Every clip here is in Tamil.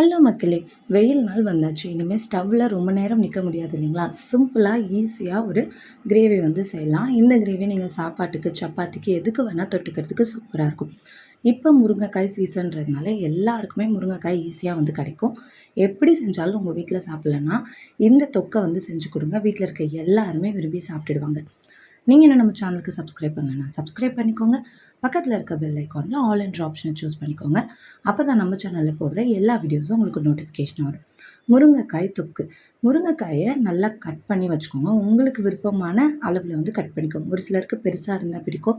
ஹலோ மக்களே வெயில் நாள் வந்தாச்சு. இனிமேல் ஸ்டவ்வில் ரொம்ப நேரம் நிற்க முடியாது இல்லைங்களா? சிம்பிளாக ஈஸியாக ஒரு கிரேவி வந்து செய்யலாம். இந்த கிரேவி நீங்கள் சாப்பாட்டுக்கு சப்பாத்திக்கு எதுக்கு வேணால் தொட்டுக்கிறதுக்கு சூப்பராக இருக்கும். இப்போ முருங்கைக்காய் சீசன்றதுனால எல்லாருக்குமே முருங்கைக்காய் ஈஸியாக வந்து கிடைக்கும். எப்படி செஞ்சாலும் உங்கள் வீட்டில் சாப்பிட்லன்னா இந்த தொக்கை வந்து செஞ்சு கொடுங்க. வீட்டில் இருக்க எல்லாருமே விரும்பி சாப்பிட்டுடுவாங்க. நீங்கள் என்ன நம்ம சேனலுக்கு சப்ஸ்கிரைப் பண்ணலன்னா சப்ஸ்கிரைப் பண்ணிக்கோங்க. பக்கத்தில் இருக்க பெல் ஐக்கானில் ஆல் என்ற ஆப்ஷனை சூஸ் பண்ணிக்கோங்க. அப்போ தான் நம்ம சேனலில் போடுற எல்லா வீடியோஸும் உங்களுக்கு நோட்டிஃபிகேஷன் வரும். முருங்கைக்காய் தொக்கு. முருங்கைக்காயை நல்லா கட் பண்ணி வச்சுக்கோங்க. உங்களுக்கு விருப்பமான அளவில் வந்து கட் பண்ணிக்கோங்க. ஒரு சிலருக்கு பெருசாக இருந்தால் பிடிக்கும்.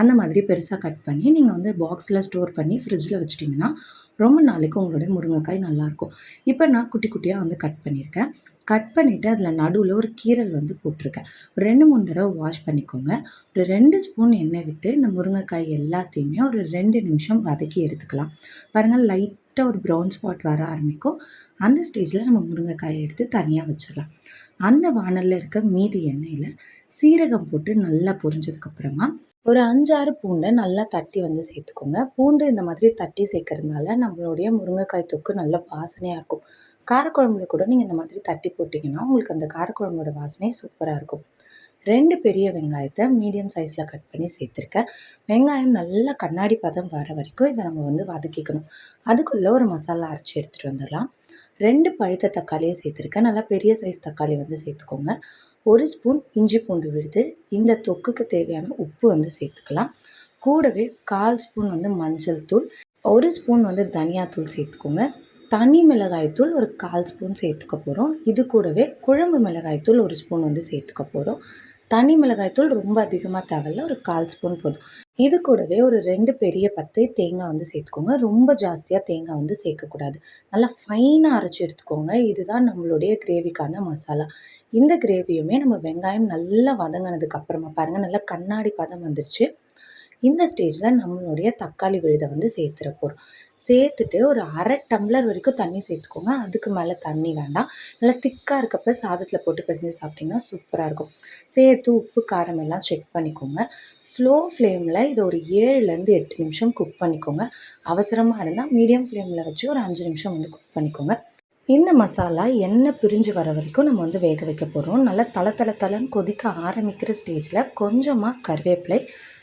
அந்த மாதிரி பெருசாக கட் பண்ணி நீங்கள் வந்து பாக்ஸில் ஸ்டோர் பண்ணி ஃப்ரிட்ஜில் வச்சிட்டிங்கன்னா ரொம்ப நாளைக்கு உங்களுடைய முருங்கைக்காய் நல்லாயிருக்கும். இப்போ நான் குட்டி குட்டியாக வந்து கட் பண்ணியிருக்கேன். கட் பண்ணிவிட்டு அதில் நடுவில் ஒரு கீரல் வந்து போட்டிருக்கேன். ஒரு ரெண்டு மூணு தடவை வாஷ் பண்ணிக்கோங்க. ஒரு ரெண்டு ஸ்பூன் எண்ணெய் விட்டு இந்த முருங்கைக்காய் எல்லாத்தையுமே ஒரு ரெண்டு நிமிஷம் வதக்கி எடுத்துக்கலாம். பாருங்கள் லைட்டாக ஒரு ப்ரௌன் ஸ்பாட் வர ஆரம்பிக்கும். அந்த ஸ்டேஜில் நம்ம முருங்கைக்காயை எடுத்து தனியாக வச்சிடலாம். அந்த வானலில் இருக்க மீதி எண்ணெயில் சீரகம் போட்டு நல்லா பொரிஞ்சதுக்கப்புறமா ஒரு அஞ்சாறு பூண்டை நல்லா தட்டி வந்து சேர்த்துக்கோங்க. பூண்டு இந்த மாதிரி தட்டி சேர்க்கறதுனால நம்மளுடைய முருங்கைக்காய் தொக்கு நல்ல வாசனையாக இருக்கும். காரக்குழம்புல கூட நீங்கள் இந்த மாதிரி தட்டி போட்டிங்கன்னா உங்களுக்கு அந்த காரக்குழம்போட வாசனை சூப்பராக இருக்கும். ரெண்டு பெரிய வெங்காயத்தை மீடியம் சைஸில் கட் பண்ணி சேர்த்துருக்கேன். வெங்காயம் நல்லா கண்ணாடி பதம் வர வரைக்கும் இதை நம்ம வந்து வதக்கிக்கணும். அதுக்குள்ளே ஒரு மசாலா அரைச்சி எடுத்துகிட்டு வந்துடலாம். ரெண்டு பழுத்த தக்காளியை சேர்த்துருக்கேன். நல்லா பெரிய சைஸ் தக்காளி வந்து சேர்த்துக்கோங்க. ஒரு ஸ்பூன் இஞ்சி பூண்டு விழுது இந்த தொக்குக்கு தேவையான உப்பு வந்து சேர்த்துக்கலாம். கூடவே கால் ஸ்பூன் வந்து மஞ்சள் தூள் ஒரு ஸ்பூன் வந்து தனியாத்தூள் சேர்த்துக்கோங்க. தனி மிளகாய்த்தூள் ஒரு கால் ஸ்பூன் சேர்த்துக்க போகிறோம் இது கூடவே குழம்பு மிளகாய்த்தூள் ஒரு ஸ்பூன் வந்து சேர்த்துக்க போகிறோம் தனி மிளகாய்த்தூள் ரொம்ப அதிகமாக தேவையில்ல ஒரு கால் ஸ்பூன் போதும். இது கூடவே ஒரு ரெண்டு பெரிய பத்து தேங்காய் வந்து சேர்த்துக்கோங்க. ரொம்ப ஜாஸ்தியாக தேங்காய் வந்து சேர்க்கக்கூடாது. நல்லா ஃபைனாக அரைச்சி எடுத்துக்கோங்க. இதுதான் நம்மளுடைய கிரேவிக்கான மசாலா இந்த கிரேவியுமே நம்ம வெங்காயம் நல்லா வதங்கினதுக்கு அப்புறமா பாருங்கள் நல்லா கண்ணாடி பதம் வந்துருச்சு. இந்த ஸ்டேஜில் நம்மளுடைய தக்காளி விழுதை வந்து சேர்த்துற போகிறோம் சேர்த்துட்டு ஒரு அரை டம்ளர் வரைக்கும் தண்ணி சேர்த்துக்கோங்க. அதுக்கு மேலே தண்ணி வேண்டாம். நல்லா திக்காக இருக்கப்ப சாதத்தில் போட்டு பிசைஞ்சு சாப்பிட்டிங்கன்னா சூப்பராக இருக்கும். சேர்த்து உப்பு காரம் எல்லாம் செக் பண்ணிக்கோங்க. ஸ்லோ ஃப்ளேமில் இதை ஒரு ஏழுலேருந்து எட்டு நிமிஷம் குக் பண்ணிக்கோங்க. அவசரமாக இருந்தால் மீடியம் ஃப்ளேமில் வச்சு ஒரு அஞ்சு நிமிஷம் வந்து குக் பண்ணிக்கோங்க. இந்த மசாலா எண்ணெய் பிரிஞ்சு வர வரைக்கும் நம்ம வந்து வேக வைக்க போகிறோம் நல்லா தலை தலை தலைன்னு கொதிக்க ஆரம்பிக்கிற ஸ்டேஜில் கொஞ்சமாக கருவேப்பிலை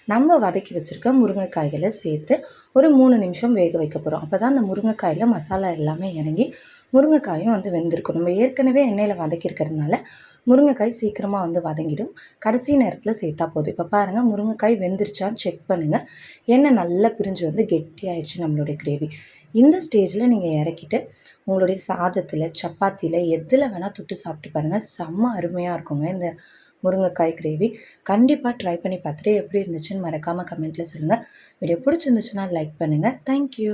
நம்ம வதக்கி வச்சுருக்க முருங்கைக்காய்களை சேர்த்து ஒரு மூணு நிமிஷம் வேக வைக்க போகிறோம் அப்போ தான் அந்த முருங்கைக்காயில் மசாலா எல்லாமே இறங்கி முருங்கைக்காயும் வந்து வெந்திருக்கும். நம்ம ஏற்கனவே எண்ணெயில் வதக்கியிருக்கிறதுனால முருங்கைக்காய் சீக்கிரமாக வந்து வதங்கிடும். கடைசி நேரத்தில் சேர்த்தா போதும். இப்போ பாருங்கள் முருங்கைக்காய் வெந்துருச்சான்னு செக் பண்ணுங்கள் எண்ணெய் நல்லா பிரிஞ்சு வந்து கெட்டியாயிடுச்சு நம்மளுடைய கிரேவி இந்த ஸ்டேஜில் நீங்கள் இறக்கிட்டு உங்களுடைய சாதத்தில் சப்பாத்தியில் எதில் வேணால் தொட்டு சாப்பிட்டு பாருங்கள் செம்ம அருமையாக இருக்குங்க இந்த முருங்கைக்காய் கிரேவி கண்டிப்பாக ட்ரை பண்ணி பார்த்துட்டு எப்படி இருந்துச்சுன்னு மறக்காமல் கமெண்ட்டில் சொல்லுங்கள் வீடியோ பிடிச்சிருந்துச்சுன்னா லைக் பண்ணுங்கள் தேங்க்யூ